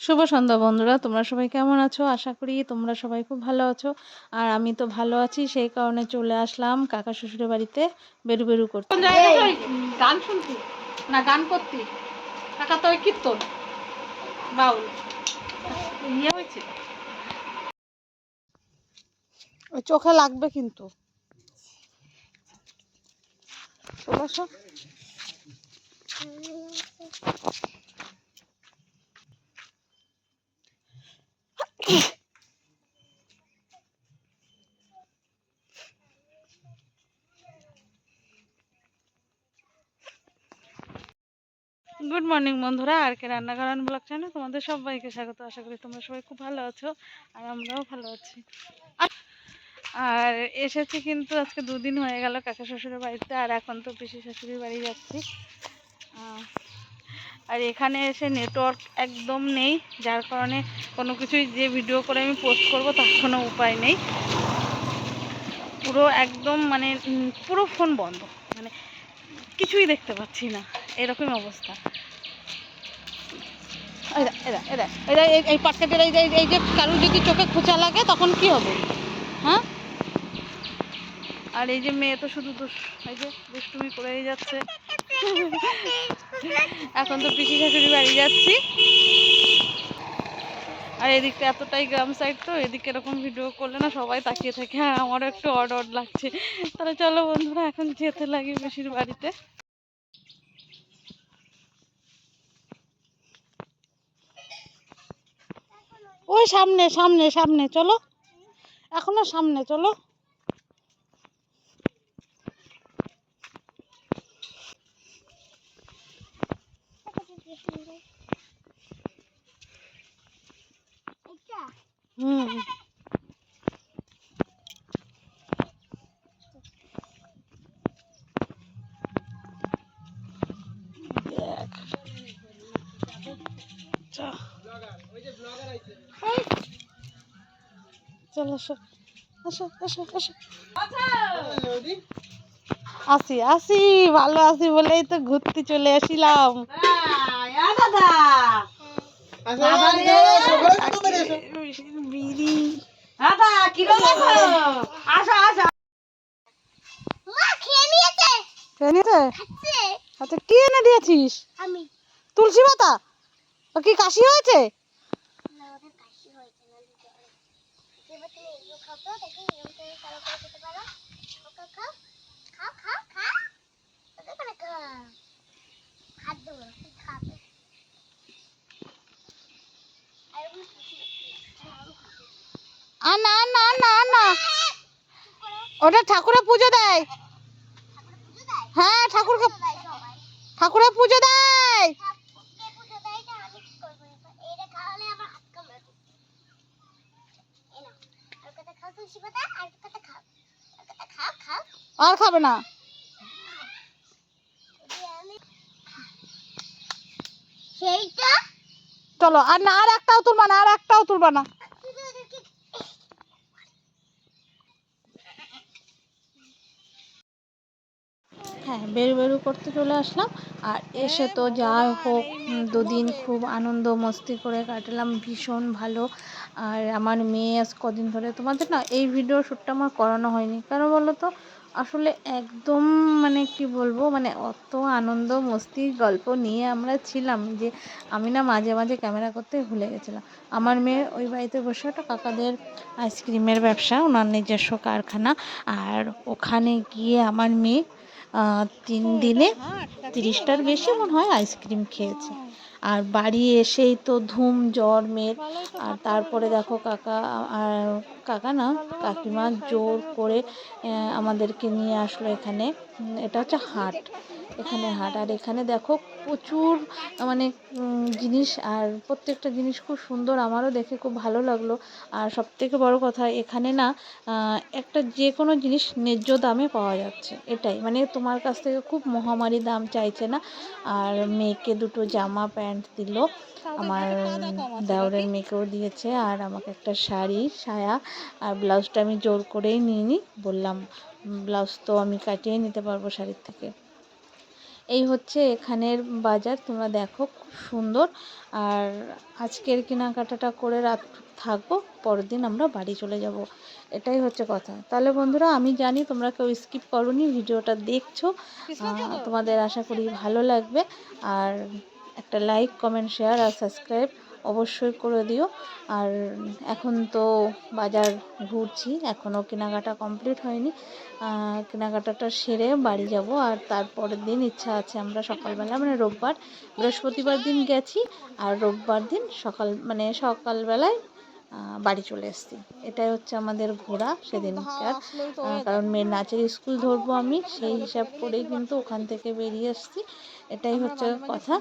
শুভ সন্ধ্যা বন্ধুরা তোমরা সবাই কেমন আছো? আশা করি তোমরা সবাই খুব ভালো আছো। আর আমি তো ভালো আছি সেই কারণে চলে আসলাম কাকা শ্বশুরের বাড়িতে বেরু বেরু করতে। গান শুনতি। না গান করতি। কাকা তো কীর্তন। বাউল। ইয়ে হয়েছে। ওই চোখে লাগবে কিন্তু। চলে আসো। গুড মর্নিং বন্ধুরা। আর কে রান্নাঘরান ব্লগ চ্যানেল তোমাদের সবাইকে স্বাগত। আশা করি তোমরা সবাই খুব ভালো আছো, আর আমরাও ভালো আছি। আর এসেছি কিন্তু আজকে দুদিন হয়ে গেল কাকা শ্বশুরের বাড়িতে, আর এখন তো পিসি শাশুড়ির বাড়ি যাচ্ছি। আর এখানে এসে নেটওয়ার্ক একদম নেই, যার কারণে কোনো কিছুই যে ভিডিও করে আমি পোস্ট করব তার কোনো উপায় নেই। পুরো একদম মানে পুরো ফোন বন্ধ। মানে কিছুই দেখতে পাচ্ছি না। এরকম অবস্থা। এরা এরা এরা এই- পাটকাটের এই এই যে কারোর যদি চোখে খোঁচা লাগে, তখন কি হবে? হ্যাঁ? আর এই যে মেয়ে তো শুধু এই যে দুষ্টুমি করেই যাচ্ছে। এখন তো পিসি শাশুড়ি বাড়ি যাচ্ছি। আর এদিকটা এতটাই গ্রাম সাইড তো, এদিকে এরকম ভিডিও করলে না সবাই তাকিয়ে থাকে হ্যাঁ আমারও একটু অড অড লাগছে। তাহলে চলো বন্ধুরা, এখন যেতে লাগে পিসির বাড়িতে। ওই সামনে সামনে সামনে চলো। এখনও সামনে চলো হুম দেখ চলো আসো আসো আসো আসো আসি আসি ভালো আছি বলেই তো ঘুরতে চলে আসিলাম। বিড়ি খেয়ে নিতে আচ্ছা কি এনে দিয়েছিস? আমি। তুলসী পাতা? ও কি কাশি হয়েছে? না না না না ওটা ঠাকুরের পুজো দেয়। হ্যাঁ ঠাকুরকে ঠাকুরের পুজো দেয় ঠাকুরকে পুজো দেয় না আমি কি করব এবার? এটা খাওয়ালে আমার হাত কামড়াবে এই নাও আর কটা খাও তুলসী পাতা আর কটা খাও আর কটা খাও খাও আর খাবে না। চলো আর না আর একটাও তুলবা না আর একটাও তুলবা না। হ্যাঁ বেরু বেরু করতে চলে আসলাম। আর এসে তো যা হোক দুদিন খুব আনন্দ মস্তি করে কাটালাম, ভীষণ ভালো। আর আমার মেয়ে আজ কদিন ধরে, তোমাদের না এই ভিডিও শ্যুটটা আমার করানো হয়নি। কেন বলো তো? আসলে একদম মানে কি বলব মানে অত আনন্দ মস্তি গল্প নিয়ে আমরা ছিলাম যে আমি না মাঝে মাঝে ক্যামেরা করতে ভুলে গেছিলাম। আমার মেয়ে ওই বাড়িতে বসে ওটা কাকাদের আইসক্রিমের ব্যবসা, ওনার নিজস্ব কারখানা। আর ওখানে গিয়ে আমার মেয়ে তিন দিনে তিরিশটার বেশি মনে হয় আইসক্রিম খেয়েছে। আর বাড়ি এসেই তো ধুম, জ্বর মেয়ের আর তারপরে দেখো কাকা, আর কাকা না, কাকিমা জোর করে আমাদেরকে নিয়ে আসলো এখানে। এটা হচ্ছে হাট। এখানে হাট। আর এখানে দেখো প্রচুর মানে জিনিস। আর প্রত্যেকটা জিনিস খুব সুন্দর। আমারও দেখে খুব ভালো লাগল। আর সব থেকে বড় কথা, এখানে না একটা যে কোনো জিনিস ন্যায্য দামে পাওয়া যাচ্ছে। এটাই। মানে তোমার কাছ থেকে খুব মহামারী দাম চাইছে না। আর মেয়েকে দুটো জামা, প্যান্ট দিল। আমার দেওরের মেয়েকেও দিয়েছে। আর আমাকে একটা শাড়ি, সায়া। আর ব্লাউজটা আমি জোর করেই নিয়ে নিই বললাম ব্লাউজ তো আমি কাটিয়ে নিতে পারব শাড়ির থেকে। এই হচ্ছে এখানের বাজার তোমরা দেখো খুব সুন্দর। আর আজকের কেনাকাটাটা করে রাত থাকব পরের দিন আমরা বাড়ি চলে যাব। এটাই হচ্ছে কথা। তাহলে বন্ধুরা আমি জানি তোমরা কেউ স্কিপ করনি ভিডিওটা দেখছ। তোমাদের আশা করি ভালো লাগবে। আর একটা লাইক কমেন্ট শেয়ার আর সাবস্ক্রাইব অবশ্যই করে দিও। আর এখন তো বাজার ঘুরছি, এখনও কেনাকাটা কমপ্লিট হয়নি। কেনাকাটাটা সেরে বাড়ি যাব, আর তারপরের দিন ইচ্ছা আছে আমরা সকালবেলা মানে রোববার, বৃহস্পতিবার দিন গেছি, আর রোববার দিন সকাল মানে সকালবেলায় বাড়ি চলে এসেছি। এটাই হচ্ছে আমাদের ঘোরা সেদিনকার কারণ মেয়ের নাচের স্কুল ধরবো আমি, সেই হিসাব করেই কিন্তু ওখান থেকে বেরিয়ে এসেছি। এটাই হচ্ছে কথা।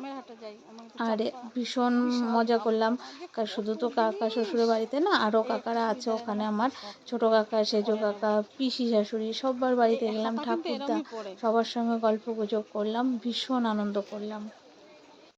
আর ভীষণ মজা করলাম। কার শুধু তো কাকা শ্বশুরের বাড়িতে না আরও কাকারা আছে ওখানে আমার ছোট কাকা সেজ কাকা পিসি শাশুড়ি সবার বাড়িতে গেলাম ঠাকুরদা সবার সঙ্গে গল্প গুজব করলাম ভীষণ আনন্দ করলাম।